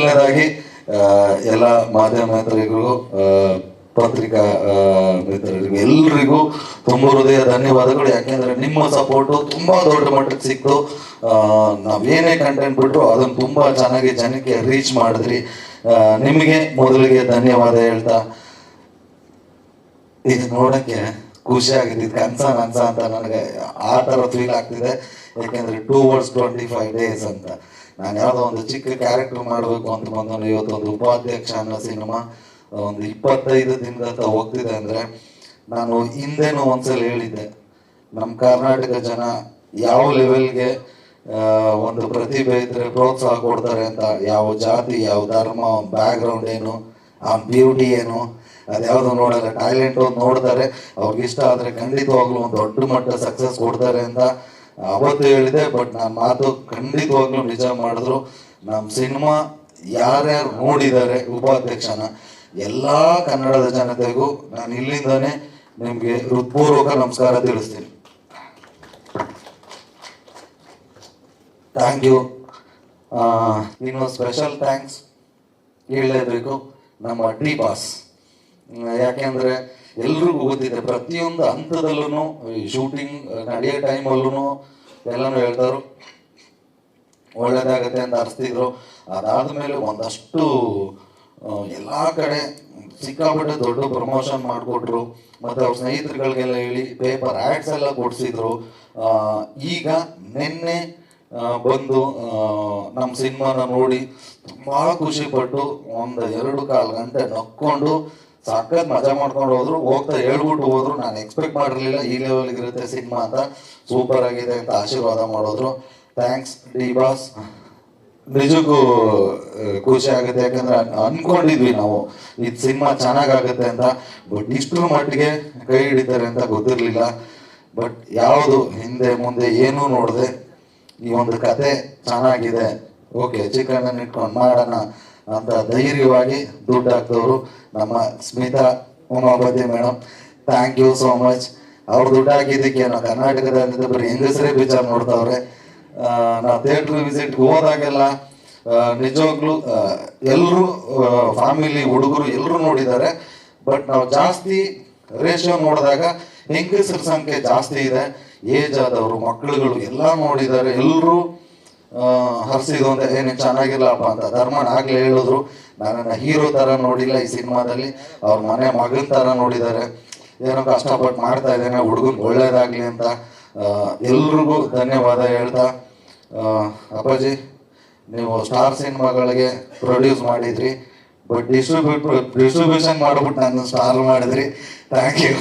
ಮೊದಲನೇದಾಗಿ ಎಲ್ಲ ಮಾಧ್ಯಮ ಮಿತ್ರರಿಗೂ ಪತ್ರಿಕಾ ಮಿತ್ರರಿಗೂ, ಎಲ್ರಿಗೂ ತುಂಬ ಹೃದಯ ಧನ್ಯವಾದಗಳು. ಯಾಕೆಂದ್ರೆ ನಿಮ್ಮ ಸಪೋರ್ಟು ತುಂಬಾ ದೊಡ್ಡ ಮಟ್ಟಕ್ಕೆ ಸಿಕ್ತು. ನಾವೇನೇ ಕಂಟೆಂಟ್ ಬಿಟ್ರು ಅದನ್ನ ತುಂಬಾ ಚೆನ್ನಾಗಿ ಜನಕ್ಕೆ ರೀಚ್ ಮಾಡಿದ್ರಿ. ನಿಮಗೆ ಮೊದಲಿಗೆ ಧನ್ಯವಾದ ಹೇಳ್ತಾ, ಇದು ನೋಡಕ್ಕೆ ಖುಷಿ ಆಗಿದೆ ಇದು ಕನ್ಸ ನನ್ಸ ಅಂತ ನನಗೆ ಆ ತರ ಫೀಲ್ ಆಗ್ತಿದೆ. ಯಾಕೆಂದ್ರೆ two years twenty five days ಅಂತ. ನಾನು ಯಾವುದೋ ಒಂದು ಚಿಕ್ಕ ಕ್ಯಾರೆಕ್ಟರ್ ಮಾಡಬೇಕು ಅಂತ ಬಂದು ಇವತ್ತೊಂದು ಉಪಾಧ್ಯಕ್ಷ ಅನ್ನೋ ಸಿನಿಮಾ ಒಂದು ಇಪ್ಪತ್ತೈದು ದಿನದಂತ ಹೋಗ್ತಿದೆ ಅಂದ್ರೆ ನಾನು ಹಿಂದೆನೂ ಒಂದ್ಸಲ ಹೇಳಿದ್ದೆ ನಮ್ಮ ಕರ್ನಾಟಕ ಜನ ಯಾವ ಲೆವೆಲ್ಗೆ ಒಂದು ಪ್ರತಿಭೆ ಇದ್ರೆ ಪ್ರೋತ್ಸಾಹ ಕೊಡ್ತಾರೆ ಅಂತ, ಯಾವ ಜಾತಿ, ಯಾವ ಧರ್ಮ ಬ್ಯಾಕ್ ಗ್ರೌಂಡ್ ಏನು ಆ ಬ್ಯೂಟಿ ಏನು ಅದ್ಯಾವುದು ನೋಡಲ್ಲ ಟ್ಯಾಲೆಂಟ್ ಒಂದು ನೋಡ್ತಾರೆ, ಅವ್ರಿಗೆ ಇಷ್ಟ ಆದ್ರೆ ಖಂಡಿತವಾಗ್ಲೂ ಒಂದು ದೊಡ್ಡ ಮಟ್ಟ ಸಕ್ಸಸ್ ಕೊಡ್ತಾರೆ ಅಂತ ಅವತ್ತು ಹೇಳಿದೆ ಬಟ್ ನನ್ನ ಮಾತು ಖಂಡಿತವಾಗ್ಲೂ ನಿಜ ಮಾಡಿದ್ರು. ನಮ್ಮ ಸಿನಿಮಾ ಯಾರ್ಯಾರು ನೋಡಿದ್ದಾರೆ ಉಪಾಧ್ಯಕ್ಷನ, ಎಲ್ಲ ಕನ್ನಡದ ಜನತೆಗೂ ನಾನು ಇಲ್ಲಿಂದಾನೆ ನಿಮ್ಗೆ ಹೃತ್ಪೂರ್ವಕ ನಮಸ್ಕಾರ ತಿಳಿಸ್ತೀನಿ. ಥ್ಯಾಂಕ್ ಯು ಇನ್ನು ಸ್ಪೆಷಲ್ ಥ್ಯಾಂಕ್ಸ್ ಹೇಳಲೇಬೇಕು ನಮ್ಮ ಡಿ ಬಾಸ್. ಯಾಕೆಂದ್ರೆ ಎಲ್ರಿಗೂ ಗೊತ್ತಿದೆ, ಪ್ರತಿಯೊಂದು ಹಂತದಲ್ಲೂ ಶೂಟಿಂಗ್ ನಡೆಯೋ ಟೈಮಲ್ಲೂ ಎಲ್ಲನೂ ಹೇಳ್ತಾರು ಒಳ್ಳೇದಾಗತ್ತೆ ಅಂತ ಅರ್ಸ್ತಿದ್ರು. ಅದಾದ್ಮೇಲೆ ಒಂದಷ್ಟು ಎಲ್ಲ ಕಡೆ ಸಿಕ್ಕಾಪಟ್ಟೆ ದೊಡ್ಡ ಪ್ರಮೋಷನ್ ಮಾಡಿಕೊಟ್ರು. ಮತ್ತೆ ಅವ್ರ ಸ್ನೇಹಿತರುಗಳಿಗೆಲ್ಲ ಹೇಳಿ ಪೇಪರ್ ಆ್ಯಡ್ಸ್ ಎಲ್ಲ ಕೊಡಿಸಿದ್ರು. ಈಗ ನಿನ್ನೆ ಬಂದು ನಮ್ಮ ಸಿನಿಮಾನ ನೋಡಿ ತುಂಬಾ ಖುಷಿಪಟ್ಟು ಒಂದು ಎರಡು ಕಾಲು ಗಂಟೆ ನಕ್ಕೊಂಡು ಸಖತ್ ಮಜಾ ಮಾಡ್ಕೊಂಡು ಹೋದ್ರು, ಹೋಗ್ತಾ ಹೇಳ್ಬಿಟ್ಟು ಹೋದ್ರು. ನಾನು ಎಕ್ಸ್ಪೆಕ್ಟ್ ಮಾಡಿರ್ಲಿಲ್ಲ ಈ ಲೆವೆಲ್ ಇರುತ್ತೆ ಸಿನಿಮಾ ಅಂತ. ಸೂಪರ್ ಆಗಿದೆ ಅಂತ ಆಶೀರ್ವಾದ ಮಾಡಿದ್ರು. ಥ್ಯಾಂಕ್ಸ್ ಡಿ ಬಾಸ್ ನಿಜಕ್ಕೂ ಖುಷಿ ಆಗುತ್ತೆ. ಯಾಕಂದ್ರೆ ಅನ್- ಅನ್ಕೊಂಡಿದ್ವಿ ನಾವು, ಇದು ಸಿನಿಮಾ ಚೆನ್ನಾಗಾಗುತ್ತೆ ಅಂತ. ಬಟ್ ಇಷ್ಟು ಮಟ್ಟಿಗೆ ಕೈ ಹಿಡಿತಾರೆ ಅಂತ ಗೊತ್ತಿರಲಿಲ್ಲ. ಬಟ್ ಯಾವುದು ಹಿಂದೆ ಮುಂದೆ ಏನೂ ನೋಡದೆ, ಈ ಒಂದು ಕತೆ ಚೆನ್ನಾಗಿದೆ. ಓಕೆ ಚಿಕನ್ ಇಟ್ಕೊಂಡು ಮಾಡೋಣ. ಅಂತ ಧೈರ್ಯವಾಗಿ ದುಡ್ಡು ಹಾಕಿದವರು ನಮ್ಮ Smitha Umapathi madam thank you so much ಅವ್ರು ದುಡ್ಡು ಹಾಕಿದ್ದಕ್ಕೆ ನಾವು ಕರ್ನಾಟಕದಲ್ಲಿ ಬರೀ ಹೆಂಗಸರೇ ಪಿಕ್ಚರ್ ನೋಡ್ತಾವ್ರೆ. ನಾವು ಥಿಯೇಟರ್ ವಿಸಿಟ್ ಹೋದಾಗೆಲ್ಲ ನಿಜವಾಗ್ಲೂ ಎಲ್ಲರೂ ಫ್ಯಾಮಿಲಿ ಹುಡುಗರು ಎಲ್ಲರೂ ನೋಡಿದ್ದಾರೆ. ಬಟ್ ನಾವು ಜಾಸ್ತಿ ರೇಷಿಯೋ ನೋಡಿದಾಗ ಹೆಂಗಸರ ಸಂಖ್ಯೆ ಜಾಸ್ತಿ ಇದೆ. ಏಜ್ ಆದವರು ಮಕ್ಕಳುಗಳು ಎಲ್ಲ ನೋಡಿದ್ದಾರೆ. ಎಲ್ಲರೂ ಹರ್ಸಿದು ಅಂತ ಚೆನ್ನಾಗಿಲ್ಲ ಚೆನ್ನಾಗಿಲ್ಲಪ್ಪ ಅಂತ ಧರ್ಮನ್ ಆಗ್ಲೇ ಹೇಳಿದ್ರು. ನನ್ನನ್ನು ಹೀರೋ ತರ ನೋಡಿಲ್ಲ ಈ ಸಿನಿಮಾದಲ್ಲಿ. ಅವ್ರ ಮನೆ ಮಗನ ತರ ನೋಡಿದ್ದಾರೆ. ಏನೋ ಕಷ್ಟಪಟ್ಟು ಮಾಡ್ತಾ ಇದ್ದೇನೆ, ಹುಡುಗನ್ ಒಳ್ಳೇದಾಗ್ಲಿ ಅಂತ. ಎಲ್ರಿಗೂ ಧನ್ಯವಾದ ಹೇಳ್ತಾ. ಅಪ್ಪಾಜಿ, ನೀವು ಸ್ಟಾರ್ ಸಿನಿಮಾಗಳಿಗೆ ಪ್ರೊಡ್ಯೂಸ್ ಮಾಡಿದ್ರಿ. ಬಟ್ ಡಿಸ್ಟ್ರಿಬ್ಯೂಟ್, ಡಿಸ್ಟ್ರಿಬ್ಯೂಷನ್ ಮಾಡ್ಬಿಟ್ಟು ನನ್ನ ಸ್ಟಾರ್ ಮಾಡಿದ್ರಿ. Thank you.